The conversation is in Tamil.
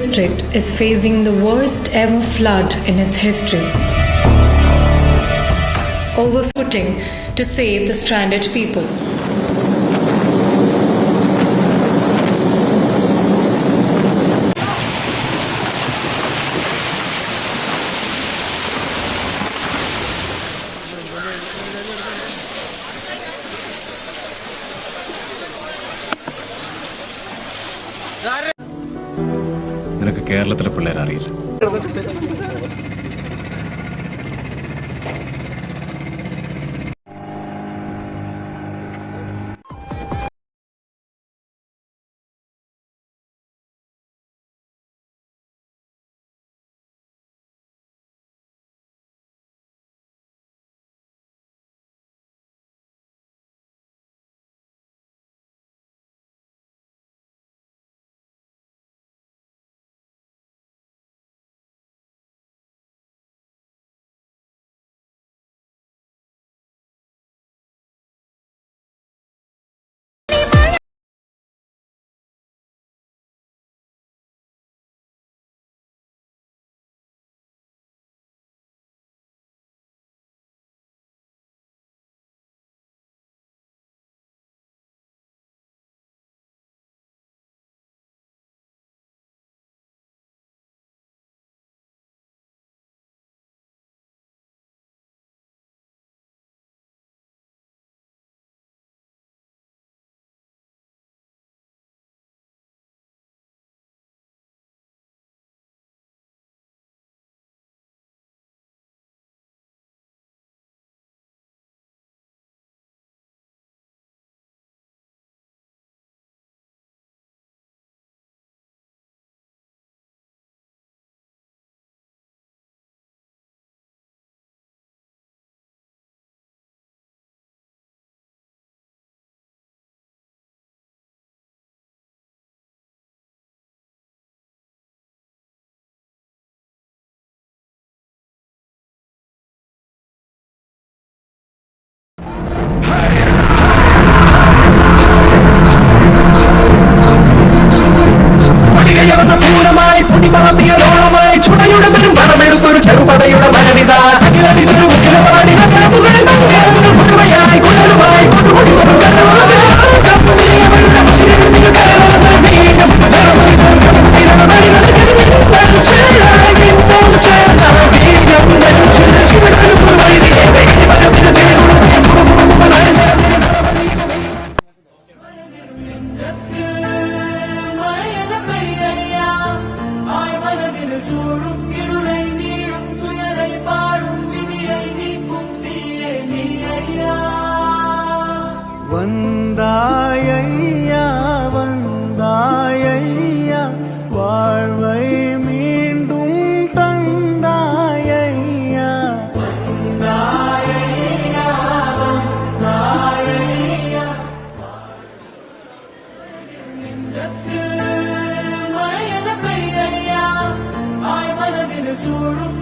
District is facing the worst ever flood in its history. Overfooting to save the stranded people. കേരളത്തിലെ പിള്ളേരറിയില്ല. வந்தாயையா வந்தாயையா வாழ்வை மீண்டும் தந்தாயையா மழையென சூழும்